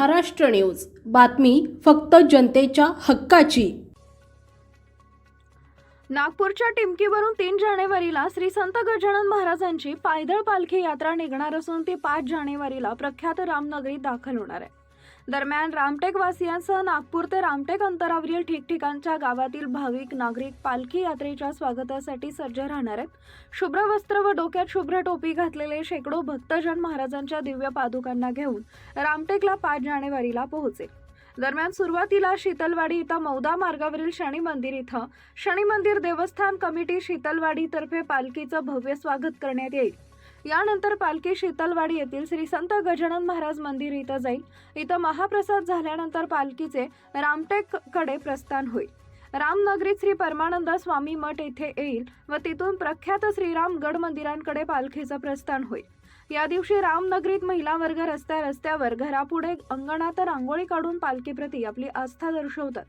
Maharashtra news. बातमी फक्त जनतेच्या हक्काची. नागपूरच्या टिमकीवरून तीन जानेवारीला श्री संत गजानन महाराजांची पायदळ पालखी यात्रा निघणार असून ती पाच जानेवारीला प्रख्यात रामनगरीत दाखल होणार आहे. दरम्यान रामटेकवासियांसह नागपूर ते रामटेक अंतरावरील ठिकठिकाणच्या गावातील भाविक नागरिक पालखी यात्रेच्या स्वागतासाठी सज्ज राहणार आहेत. शुभ्र वस्त्र व डोक्यात शुभ्र टोपी घातलेले शेकडो भक्तजन महाराजांच्या दिव्य पादुकांना घेऊन रामटेकला पाच जानेवारीला पोहोचेल. दरम्यान सुरुवातीला शीतलवाडी इथं मौदा मार्गावरील शनी मंदिर इथं शनी मंदिर देवस्थान कमिटी शीतलवाडीतर्फे पालखीचं भव्य स्वागत करण्यात येईल. यानंतर पालखी शीतलवाडी येथील श्री संत गजानन महाराज मंदिर इथं जाईल. इथं महाप्रसाद झाल्यानंतर पालखीचे रामटेककडे प्रस्थान होईल. रामनगरीत श्री परमानंद स्वामी मठ येथे येईल व तिथून प्रख्यात श्रीराम गड मंदिरांकडे पालखीचं प्रस्थान होईल. या दिवशी रामनगरीत महिला वर्ग रस्त्या रस्त्यावर घरापुढे अंगणात रांगोळी काढून पालखीप्रती आपली आस्था दर्शवतात.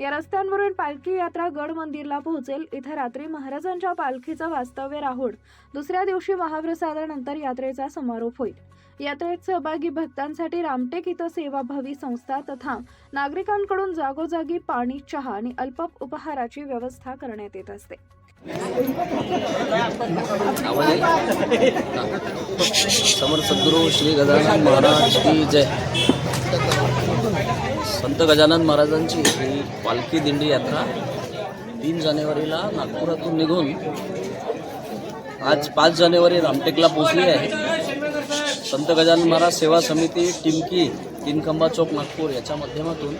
या रस्त्यांवरून पालखी यात्रा गड मंदिरला पोहोचेल. इथे रात्री महाराजांच्या पालखीचं वास्तव्य राहून दुसऱ्या दिवशी महाप्रसादानंतर यात्रेचा समारोप होईल. यात्रेत सहभागी भक्तांसाठी रामटेक इथं सेवाभावी संस्था तथा नागरिकांकडून जागोजागी पाणी चहा आणि अल्प उपहाराची व्यवस्था करण्यात येत असते. समर सद्गुरू श्री गजानन महाराज की जय. संत गजानन महाराजांची ही पालखी दिंडी यात्रा तीन जानेवारीला नागपुरातून निघून आज पाच जानेवारी रामटेकला पोहोचली आहे. संत गजानन महाराज सेवा समिती टिमकी तीनखंबा चौक नागपूर याच्या माध्यमातून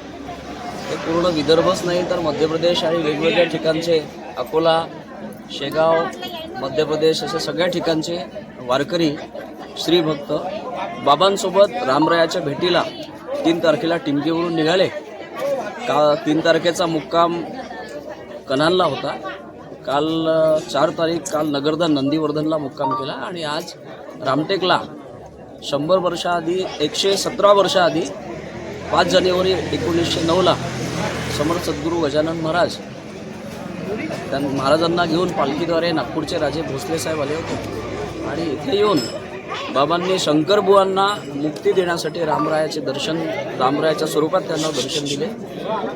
हे पूर्ण विदर्भच नाही तर मध्य प्रदेश आणि वेगवेगळ्या ठिकाणचे अकोला शेगाव मध्य प्रदेश अशा सगळ्या ठिकाणचे वारकरी श्रीभक्त बाबांसोबत रामरायाच्या भेटीला तीन तारखेला टिमकीवरून निघाले. का तीन तारखेचा मुक्काम कन्हानला होता. काल चार तारीख काल नगरधन नंदीवर्धनला मुक्काम केला आणि आज रामटेकला शंभर वर्षाआधी एकशे सतरा वर्षाआधी पाच जानेवारी एकोणीसशे नऊला समर सद्गुरू गजानन महाराज त्या महाराजांना घेऊन पालखीद्वारे नागपूरचे राजे भोसले साहेब आले होते. आणि इथे येऊन बाबांनी शंकरबुवांना मुक्ती देण्यासाठी रामरायाचे दर्शन रामरायाच्या स्वरूपात त्यांना दर्शन दिले.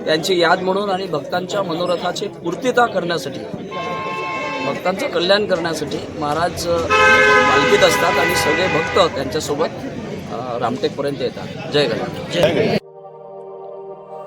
त्यांची याद म्हणून आणि भक्तांच्या मनोरथाची पूर्तता करण्यासाठी भक्तांचं कल्याण करण्यासाठी महाराज पालखीत असतात आणि सगळे भक्त त्यांच्यासोबत रामटेकपर्यंत येतात. जय गजानन. जय